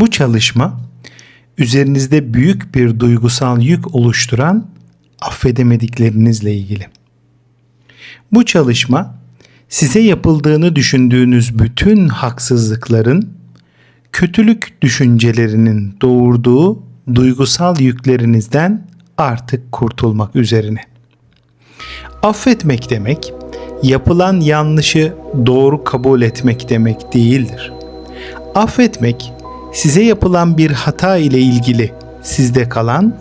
Bu çalışma üzerinizde büyük bir duygusal yük oluşturan affedemediklerinizle ilgili. Bu çalışma size yapıldığını düşündüğünüz bütün haksızlıkların kötülük düşüncelerinin doğurduğu duygusal yüklerinizden artık kurtulmak üzerine. Affetmek demek yapılan yanlışı doğru kabul etmek demek değildir. Affetmek size yapılan bir hata ile ilgili sizde kalan,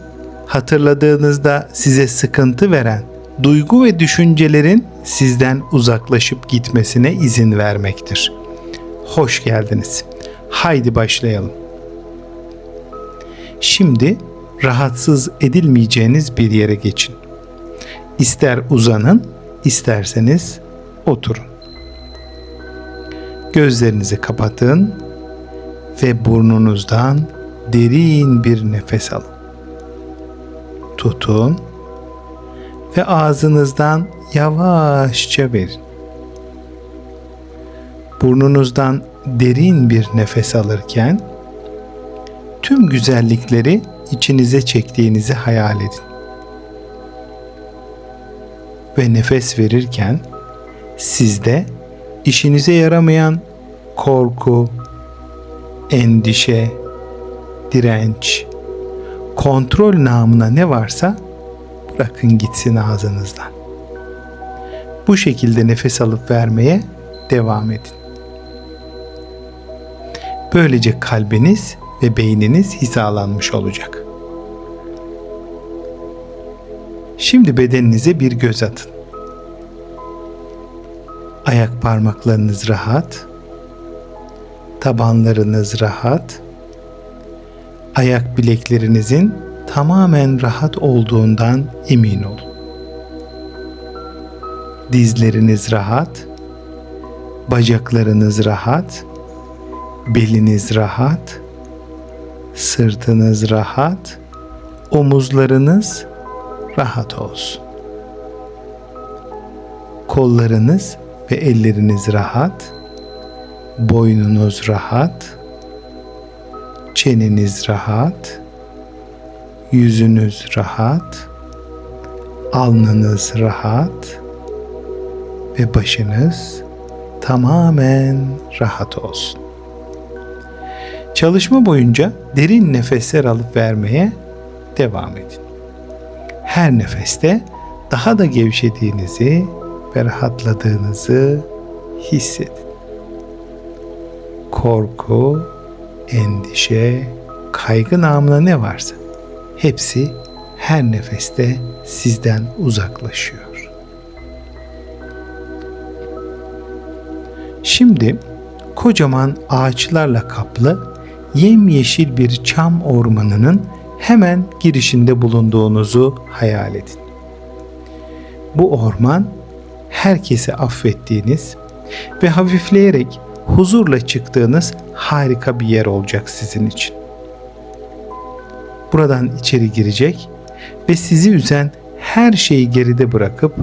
hatırladığınızda size sıkıntı veren duygu ve düşüncelerin sizden uzaklaşıp gitmesine izin vermektir. Hoş geldiniz. Haydi başlayalım. Şimdi rahatsız edilmeyeceğiniz bir yere geçin. İster uzanın, isterseniz oturun. Gözlerinizi kapatın ve burnunuzdan derin bir nefes alın. Tutun ve ağzınızdan yavaşça verin. Burnunuzdan derin bir nefes alırken tüm güzellikleri içinize çektiğinizi hayal edin. Ve nefes verirken sizde işinize yaramayan korku, endişe, direnç, kontrol namına ne varsa bırakın gitsin ağzınızdan. Bu şekilde nefes alıp vermeye devam edin. Böylece kalbiniz ve beyniniz hizalanmış olacak. Şimdi bedeninize bir göz atın. Ayak parmaklarınız rahat, tabanlarınız rahat, ayak bileklerinizin tamamen rahat olduğundan emin olun. Dizleriniz rahat, bacaklarınız rahat, beliniz rahat, sırtınız rahat, omuzlarınız rahat olsun. Kollarınız ve elleriniz rahat, boynunuz rahat, çeneniz rahat, yüzünüz rahat, alnınız rahat ve başınız tamamen rahat olsun. Çalışma boyunca derin nefesler alıp vermeye devam edin. Her nefeste daha da gevşediğinizi ve rahatladığınızı hissedin. Korku, endişe, kaygı namına ne varsa hepsi her nefeste sizden uzaklaşıyor. Şimdi kocaman ağaçlarla kaplı yemyeşil bir çam ormanının hemen girişinde bulunduğunuzu hayal edin. Bu orman herkesi affettiğiniz ve hafifleyerek huzurla çıktığınız harika bir yer olacak sizin için. Buradan içeri girecek ve sizi üzen her şeyi geride bırakıp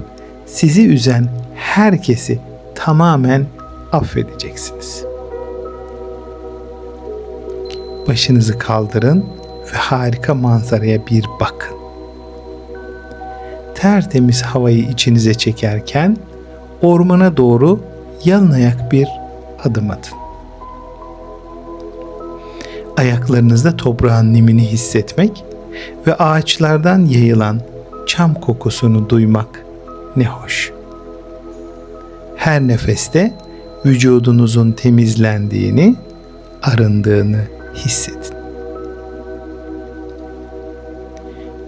sizi üzen herkesi tamamen affedeceksiniz. Başınızı kaldırın ve harika manzaraya bir bakın. Tertemiz havayı içinize çekerken ormana doğru yalın ayak bir adım atın. Ayaklarınızda toprağın nimini hissetmek ve ağaçlardan yayılan çam kokusunu duymak ne hoş. Her nefeste vücudunuzun temizlendiğini, arındığını hissedin.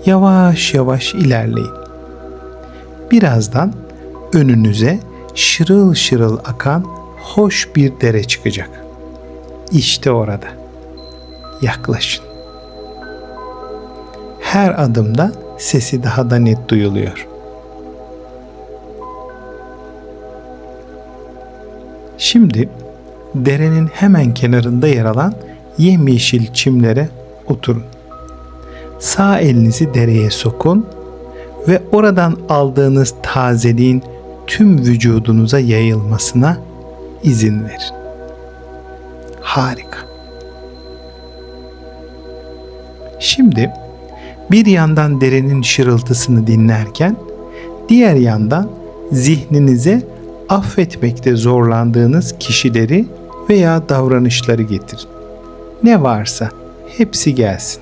Yavaş yavaş ilerleyin. Birazdan önünüze şırıl şırıl akan hoş bir dere çıkacak. İşte orada. Yaklaşın. Her adımda sesi daha da net duyuluyor. Şimdi derenin hemen kenarında yer alan yemyeşil çimlere oturun. Sağ elinizi dereye sokun ve oradan aldığınız tazeliğin tüm vücudunuza yayılmasına izin verin. Harika. Şimdi bir yandan derenin şırıltısını dinlerken diğer yandan zihninize affetmekte zorlandığınız kişileri veya davranışları getirin. Ne varsa hepsi gelsin.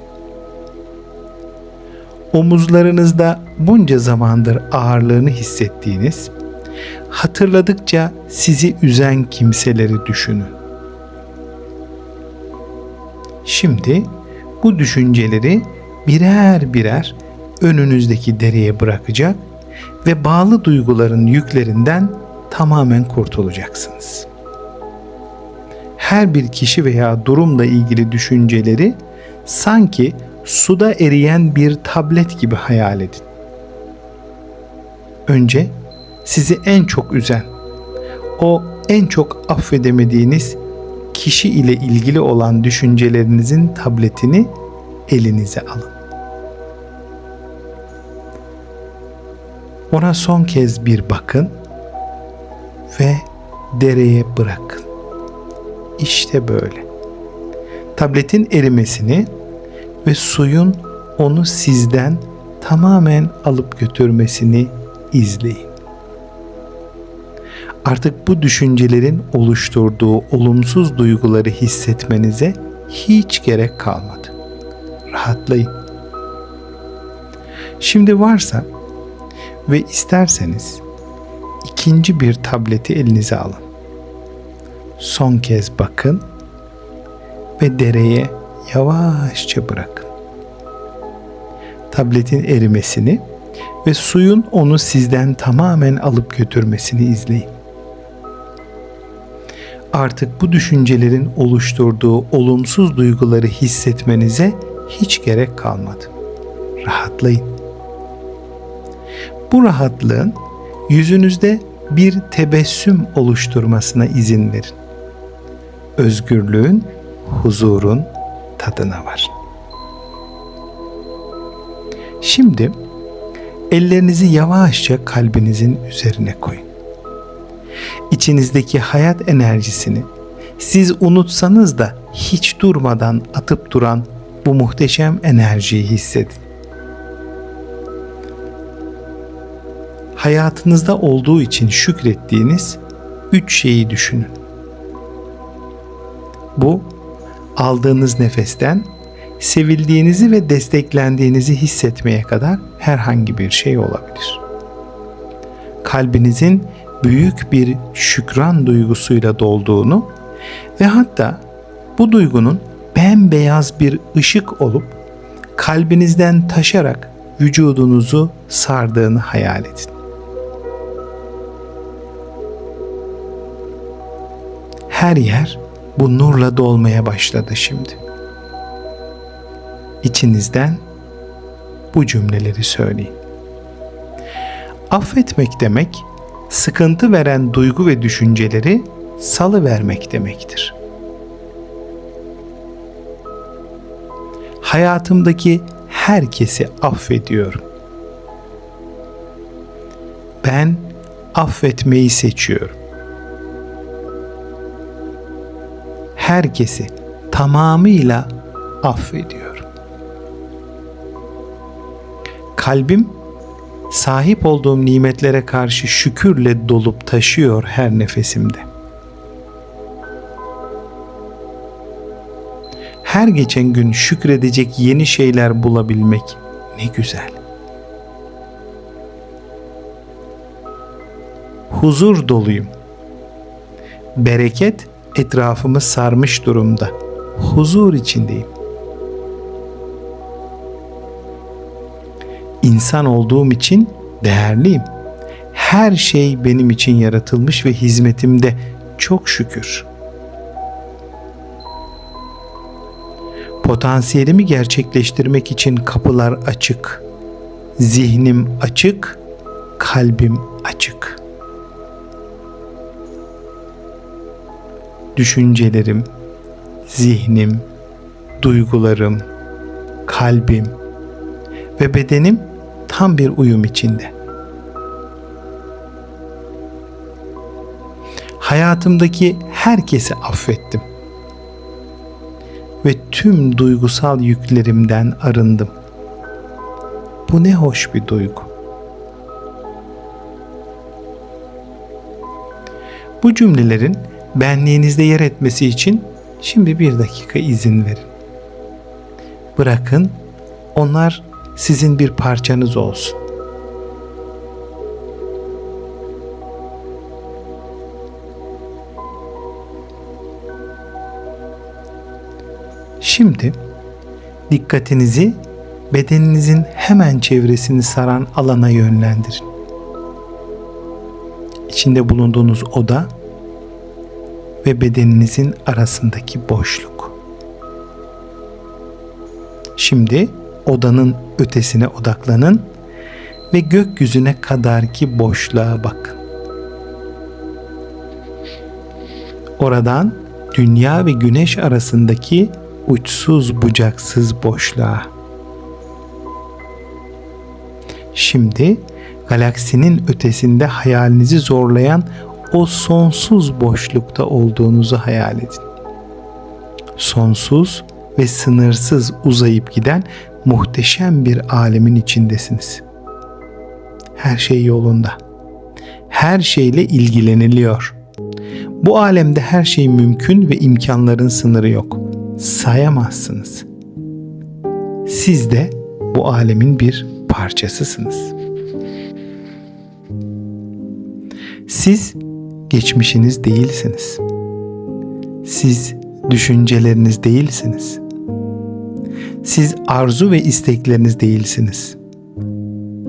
Omuzlarınızda bunca zamandır ağırlığını hissettiğiniz, hatırladıkça sizi üzen kimseleri düşünün. Şimdi bu düşünceleri birer birer önünüzdeki dereye bırakacak ve bağlı duyguların yüklerinden tamamen kurtulacaksınız. Her bir kişi veya durumla ilgili düşünceleri sanki suda eriyen bir tablet gibi hayal edin. Önce sizi en çok üzen, o en çok affedemediğiniz kişi ile ilgili olan düşüncelerinizin tabletini elinize alın. Ona son kez bir bakın ve dereye bırakın. İşte böyle. Tabletin erimesini ve suyun onu sizden tamamen alıp götürmesini izleyin. Artık bu düşüncelerin oluşturduğu olumsuz duyguları hissetmenize hiç gerek kalmadı. Rahatlayın. Şimdi varsa ve isterseniz ikinci bir tableti elinize alın. Son kez bakın ve dereye yavaşça bırakın. Tabletin erimesini ve suyun onu sizden tamamen alıp götürmesini izleyin. Artık bu düşüncelerin oluşturduğu olumsuz duyguları hissetmenize hiç gerek kalmadı. Rahatlayın. Bu rahatlığın yüzünüzde bir tebessüm oluşturmasına izin verin. Özgürlüğün, huzurun tadına var. Şimdi ellerinizi yavaşça kalbinizin üzerine koyun. İçinizdeki hayat enerjisini siz unutsanız da hiç durmadan atıp duran bu muhteşem enerjiyi hissedin. Hayatınızda olduğu için şükrettiğiniz üç şeyi düşünün. Bu aldığınız nefesten sevildiğinizi ve desteklendiğinizi hissetmeye kadar herhangi bir şey olabilir. Kalbinizin büyük bir şükran duygusuyla dolduğunu ve hatta bu duygunun bembeyaz bir ışık olup kalbinizden taşarak vücudunuzu sardığını hayal edin. Her yer bu nurla dolmaya başladı şimdi. İçinizden bu cümleleri söyleyin. Affetmek demek sıkıntı veren duygu ve düşünceleri salı vermek demektir. Hayatımdaki herkesi affediyorum. Ben affetmeyi seçiyorum. Herkesi tamamıyla affediyorum. Kalbim sahip olduğum nimetlere karşı şükürle dolup taşıyor her nefesimde. Her geçen gün şükredecek yeni şeyler bulabilmek ne güzel. Huzur doluyum. Bereket etrafımı sarmış durumda. Huzur içindeyim. İnsan olduğum için değerliyim. Her şey benim için yaratılmış ve hizmetimde çok şükür. Potansiyelimi gerçekleştirmek için kapılar açık. Zihnim açık, kalbim açık. Düşüncelerim, zihnim, duygularım, kalbim ve bedenim tam bir uyum içinde. Hayatımdaki herkesi affettim. ve tüm duygusal yüklerimden arındım. Bu ne hoş bir duygu. Bu cümlelerin benliğinizde yer etmesi için şimdi bir dakika izin verin. Bırakın onlar sizin bir parçanız olsun. Şimdi dikkatinizi bedeninizin hemen çevresini saran alana yönlendirin. İçinde bulunduğunuz oda ve bedeninizin arasındaki boşluk. Şimdi odanın ötesine odaklanın ve gökyüzüne kadarki boşluğa bakın. Oradan dünya ve güneş arasındaki uçsuz bucaksız boşluğa. Şimdi galaksinin ötesinde hayalinizi zorlayan o sonsuz boşlukta olduğunuzu hayal edin. Sonsuz ve sınırsız uzayıp giden muhteşem bir alemin içindesiniz. Her şey yolunda. Her şeyle ilgileniliyor. Bu alemde her şey mümkün ve imkanların sınırı yok. Sayamazsınız. Siz de bu alemin bir parçasısınız. Siz geçmişiniz değilsiniz. Siz düşünceleriniz değilsiniz. Siz arzu ve istekleriniz değilsiniz.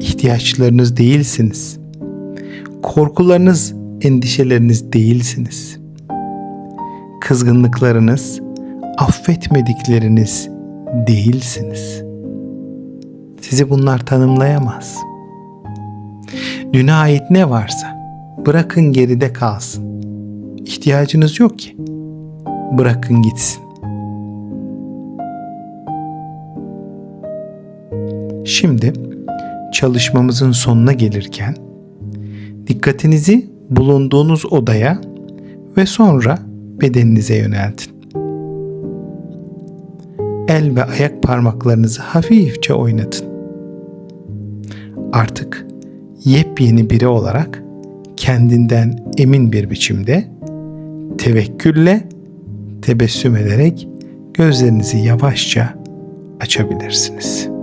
İhtiyaçlarınız değilsiniz. Korkularınız, endişeleriniz değilsiniz. Kızgınlıklarınız, affetmedikleriniz değilsiniz. Sizi bunlar tanımlayamaz. Düne ait ne varsa bırakın geride kalsın. İhtiyacınız yok ki. Bırakın gitsin. Şimdi çalışmamızın sonuna gelirken dikkatinizi bulunduğunuz odaya ve sonra bedeninize yöneltin. El ve ayak parmaklarınızı hafifçe oynatın. Artık yepyeni biri olarak kendinden emin bir biçimde tevekkülle tebessüm ederek gözlerinizi yavaşça açabilirsiniz.''